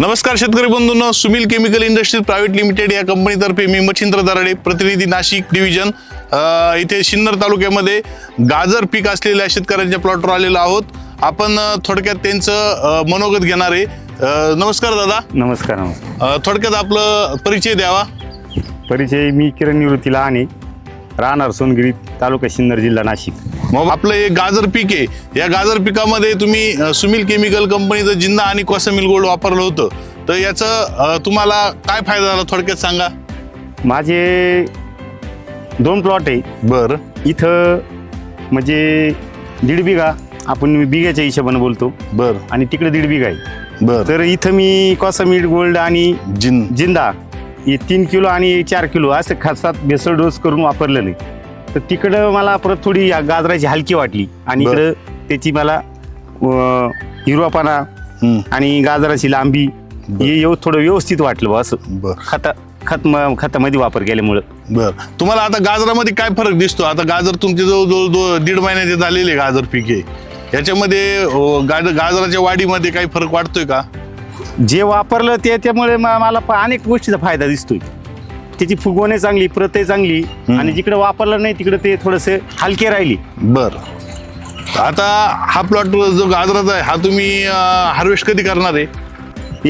नमस्कार शेतकरी बंधूंनो Sumil chemical industries private limited या कंपनीतर्फे मी मच्छिंद्र दराडे प्रतिनिधी नाशिक डिव्हिजन इथे सिन्नर तालुक्यामध्ये गाजर पीक असलेल्या शेतकऱ्यांच्या प्लॉटवर आलेलो आहोत. आपण थोडक्यात त्यांचं मनोगत घेणार आहे. नमस्कार दादा. नमस्कार नमस्कार. थोडक्यात आपलं परिचय द्यावा. परिचय मी किरण निवृत्ती लहाने राहणार सोनगिरी तालुका सिन्नर जिल्हा नाशिक. मग आपलं हे गाजर पीक आहे या गाजर पिकामध्ये तुम्ही अ, सुमिल केमिकल कंपनीचं जिंदा आणि कोसामिल गोल्ड वापरलं होतं. तर याचं अ, तुम्हाला काय फायदा झाला थोडक्यात सांगा? माझे दोन प्लॉट आहे. बरं. इथं म्हणजे दीड बिघा आपण बिघ्याच्या हिशोबानं बोलतो. बरं. आणि तिकडे दीड बिघा आहे. बरं. तर इथं मी कॉसमीट गोल्ड आणि जिन जिंदा हे तीन किलो आणि चार किलो असं खासात भेसळ डोस करून वापरलेलं. तर तिकडं मला परत थोडी या गाजराची हलकी वाटली आणि बरं. इकडं त्याची मला अं, हिरवापणा हम्म, आणि गाजराची लांबी हे येऊ थोडं व्यवस्थित वाटलं बुवा असं. बरं. खता खत म- खतामध्ये वापर केल्यामुळं. बर. तुम्हाला आता गाजरामध्ये काय फरक दिसतो? आता गाजर तुमचे जवळजवळ दो दीड महिन्याचे झालेले गाजर पीक. याच्यामध्ये अं, गाज- गाजराच्या वाढीमध्ये काही फरक वाटतोय का? जे वापरलं ते त्यामुळे म- मला प- अनेक गोष्टीचा फायदा दिसतोय. त्याची फुगवणे चांगली प्रतही चांगली आणि जिकडे वापरलं नाही तिकडे ते थोडंसं हलके राहिली. बर. आता हा प्लॉट जो गाजराचा आहे हा तुम्ही हार्वेस्ट कधी करणार आहे?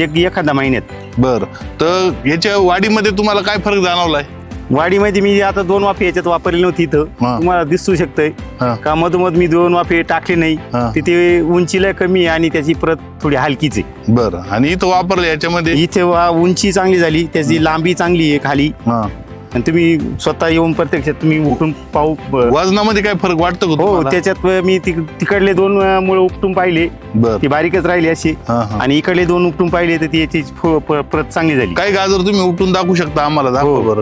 एक एखाद्या महिन्यात. बर. तर याच्या वाढीमध्ये तुम्हाला काय फरक जाणवलाय? वाडीमध्ये मी आता दोन वाफे याच्यात वापरली नव्हती इथं हा. तुम्हाला दिसू शकतंय हा. का मधोमध मी दोन वाफे टाकले नाही हा. तिथे उंचीला कमी आहे आणि त्याची प्रत थोडी हलकीच आहे बर आणि इथं वापरलं याच्यामध्ये इथे वा- उंची चांगली झाली त्याची लांबी चांगली आहे खाली हा. आणि तुम्ही स्वतः येऊन प्रत्यक्षात तुम्ही उठून पाहू ब- वजनामध्ये काय फरक वाटतो का हो? त्याच्यात मी तिक- तिकडले दोन मुळे उपटून पाहिले बर ती बारीकच राहिली अशी. आणि इकडले दोन उपटून पाहिले तर ती याची फ- प- प्रत चांगली झाली काही गाजर तुम्ही उठून दाखवू शकता आम्हाला दाखवा हो. बरं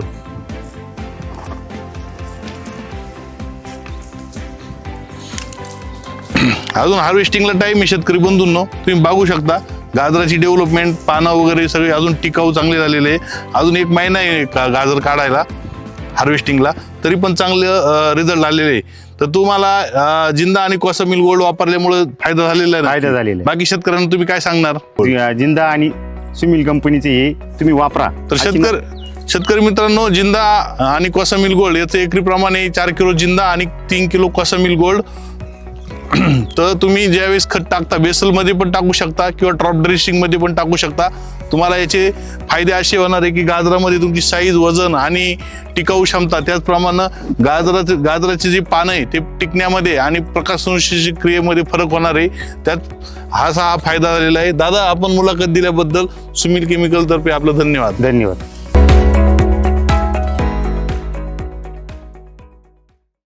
अजून हार्वेस्टिंगला टाइम आहे शेतकरी बंधूंनो. तुम्ही बघू शकता गाजराची डेव्हलपमेंट पानं वगैरे सगळे अजून टिकाऊ चांगले झालेले आहे. अजून एक महिना आहे का गाजर काढायला हार्वेस्टिंगला तरी पण चांगले रिझल्ट आलेले आहे. तर तुम्हाला जिंदा आणि कोसमिल गोल्ड वापरल्यामुळे फायदा झालेला आहे? फायदा झालेला. बाकी शेतकऱ्यांना तुम्ही काय सांगणार? जिंदा आणि सुमिल कंपनीचे हे तुम्ही वापरा. तर शेतकरी शेतकरी मित्रांनो जिंदा आणि कोसामिल गोल्ड याचं एकरी प्रमाणे चार किलो जिंदा आणि तीन किलो कोसामिल गोल्ड तर तुम्ही ज्यावेळेस खत टाकता बेसलमध्ये पण टाकू शकता किंवा ड्रॉप ड्रेसिंगमध्ये पण टाकू शकता. तुम्हाला याचे फायदे असे होणार आहे की गाजरामध्ये तुमची साईज वजन आणि टिकाऊ क्षमता त्याचप्रमाणे गाजराचे गाजराचे जे पानं आहे ते टिकण्यामध्ये आणि प्रकाश क्रियेमध्ये फरक होणार आहे. त्यात हा हा फायदा झालेला आहे. दादा आपण मुलाखत दिल्याबद्दल सुमिल केमिकल तर्फे आपलं धन्यवाद. धन्यवाद.